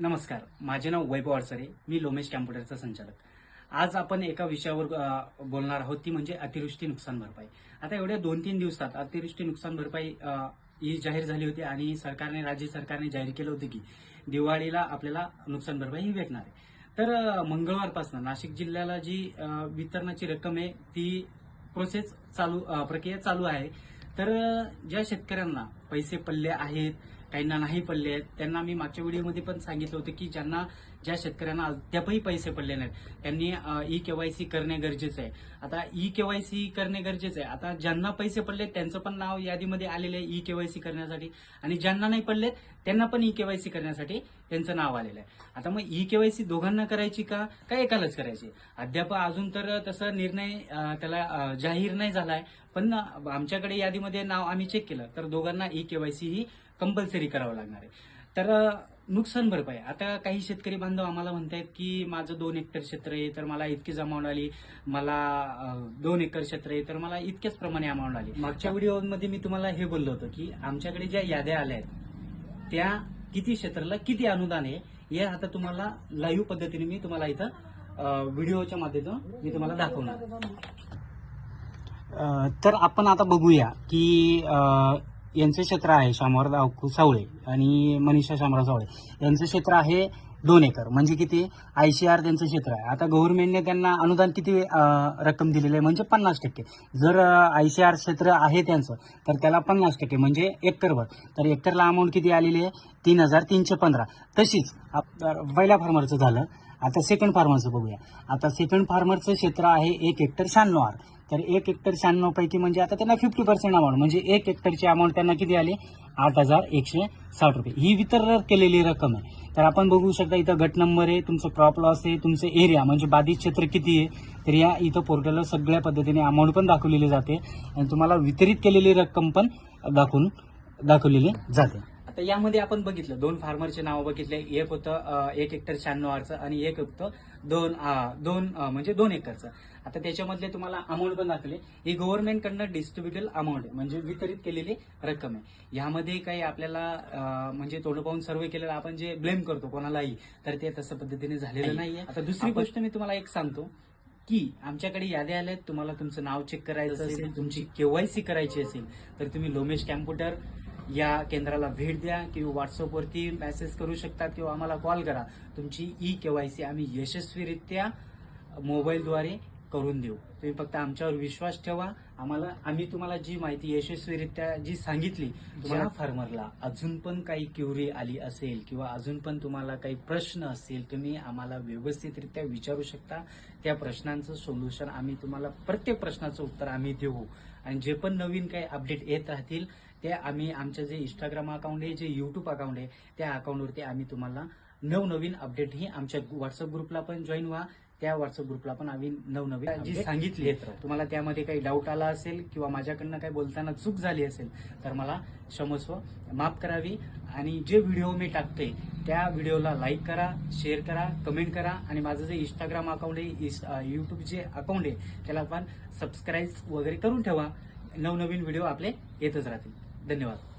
नमस्कार. माझे नाव वैभव अडसरे मी लोमेश कॅम्प्युटरचा संचालक. आज आपण एका विषयावर बोलणार आहोत. ती म्हणजे अतिवृष्टी नुकसान भरपाई. आता एवढ्या दोन तीन दिवसात अतिवृष्टी नुकसान भरपाई ही जाहीर झाली होती आणि सरकारने राज्य सरकारने जाहीर केलं होतं की दिवाळीला आपल्याला नुकसान भरपाई ही भेटणार आहे. तर मंगळवारपासून नाशिक जिल्ह्याला जी वितरणाची रक्कम आहे ती प्रोसेस चालू प्रक्रिया चालू आहे. तर ज्या शेतकऱ्यांना पैसे पडले आहेत काहींना नाही पडले आहेत. त्यांना मी मागच्या व्हिडिओमध्ये पण सांगितलं होतं की ज्यांना ज्या शेतकऱ्यांना अद्यापही पैसे पडले नाहीत त्यांनी ई केवायसी करणे गरजेचं आहे. आता ई केवायसी करणे गरजेचं आहे. आता ज्यांना पैसे पडले त्यांचं पण नाव यादीमध्ये आलेलं आहे ई केवायसी करण्यासाठी. आणि ज्यांना नाही पडलेत त्यांना पण ई केवायसी करण्यासाठी त्यांचं नाव आलेलं आहे. आता मग ई केवायसी दोघांना करायची का? का एकालाच करायची? अद्याप अजून तर तसा निर्णय त्याला जाहीर नाही झालाय. पण आमच्याकडे यादीमध्ये नाव आम्ही चेक केलं तर दोघांना ई केवायसी ही कंपल्सरी करावं लागणार आहे. तर नुकसान भरपाई. आता काही शेतकरी बांधव आम्हाला म्हणतायत की माझं दोन एकर क्षेत्र आहे तर मला इतकी अमाऊंट आली. मला दोन एकर क्षेत्र आहे तर मला इतक्याच प्रमाणे अमाऊंट आली. मागच्या व्हिडिओमध्ये मी तुम्हाला हे बोललो होतो की आमच्याकडे ज्या याद्या आल्या आहेत त्या किती क्षेत्राला किती अनुदान आहे हे आता तुम्हाला लाईव्ह पद्धतीने मी तुम्हाला इथं व्हिडिओच्या माध्यमातून मी तुम्हाला दाखवणार. तर आपण आता बघूया की यांचं क्षेत्र आहे शामराव सावळे आणि मनीषा शामराव सावळे. यांचं क्षेत्र आहे दोन एकर म्हणजे किती? आयसीआर त्यांचं क्षेत्र आहे. आता गव्हर्नमेंटने त्यांना अनुदान किती रक्कम दिलेली आहे? म्हणजे पन्नास टक्के. जर आयसीआर क्षेत्र आहे त्यांचं तर त्याला पन्नास टक्के म्हणजे एकरभर. तर एकरला अमाऊंट किती आलेली आहे? तीन हजार तीनशे पंधरा. तशीच आप- पहिल्या फार्मरचं झालं. आता सेकंड फार्मरचं बघूया. आता सेकंड फार्मरचं क्षेत्र आहे एक हेक्टर शहाण्णव आर. तर एक हेक्टर शहाण्णव पैकी म्हणजे आता त्यांना फिफ्टी पर्सेंट अमाऊंट म्हणजे एक हेक्टरची अमाऊंट त्यांना किती आली? आठ हजार एकशे साठ रुपये. ही वितरण केलेली रक्कम आहे. तर आपण बघू शकता इथं गट नंबर आहे तुमचं क्रॉप लॉस आहे तुमचं एरिया म्हणजे बाधित क्षेत्र किती आहे तर या इथं पोर्टलला सगळ्या पद्धतीने अमाऊंट पण दाखवलेली जाते. आणि तुम्हाला वितरित केलेली रक्कम पण दाखवून दाखवलेली जाते. आता यामध्ये आपण बघितलं दोन फार्मरचे नाव बघितले एक होतं एक हेक्टर शहाण्णव आरचं आणि एक होतं दोन दोन म्हणजे दोन एकरचं. आता त्याच्यामधले तुम्हाला अमाऊंट पण दाखवले. ही गव्हर्नमेंटकडनं डिस्ट्रीब्युटेड अमाऊंट आहे म्हणजे वितरित केलेली रक्कम आहे. यामध्ये काही आपल्याला म्हणजे तोंड पाहून सर्वे केलेला आपण जे ब्लेम करतो कोणालाही तर ते तसं पद्धतीने झालेलं नाहीये. आता दुसरी गोष्ट मी तुम्हाला एक सांगतो की आमच्याकडे याद्या आल्या आहेत तुम्हाला तुमचं नाव चेक करायचं असेल तुमची केवायसी करायची असेल तर तुम्ही लोमेश कॅम्प्युटर या केंद्राला भेट द्या किंवा व्हॉट्सअपवरती मेसेज करू शकतात किंवा आम्हाला कॉल करा. तुमची ई केवायसी आम्ही यशस्वीरित्या मोबाईलद्वारे करून देऊ. तुम्ही फक्त आमच्यावर विश्वास ठेवा. आम्हाला आम्ही तुम्हाला जी माहिती यशस्वीरित्या जी सांगितली तुम्हाला फार्मरला अजून पण काही क्युरी आली असेल किंवा अजून पण तुम्हाला काही प्रश्न असेल तुम्ही आम्हाला व्यवस्थितरित्या विचारू शकता. त्या प्रश्नांचं सोल्युशन आम्ही तुम्हाला प्रत्येक प्रश्नाचं उत्तर आम्ही देऊ. आणि जे पण नवीन काही अपडेट येत राहतील ते आम्ही आमचं जे इंस्टाग्राम अकाउंट आहे जे युट्यूब अकाउंट आहे त्या अकाउंटवरती आम्ही तुम्हाला नवनवीन अपडेट ही आमच्या व्हॉट्सअप ग्रुपला पण जॉईन व्हा. त्या व्हॉट्सअप ग्रुपला पण आम्ही नवनवीन जी सांगितली. तुम्हाला त्यामध्ये काही डाऊट आला असेल किंवा माझ्याकडनं काही बोलताना चूक झाली असेल तर मला क्षमस्व माफ करावी. आणि जे व्हिडिओ मी टाकतोय त्या व्हिडिओला लाईक करा शेअर करा कमेंट करा. आणि माझं जे इंस्टाग्राम अकाउंट आहे युट्यूब जे अकाउंट आहे त्याला पण सबस्क्राईब वगैरे करून ठेवा. नवनवीन व्हिडिओ आपले येतच राहतील. धन्यवाद.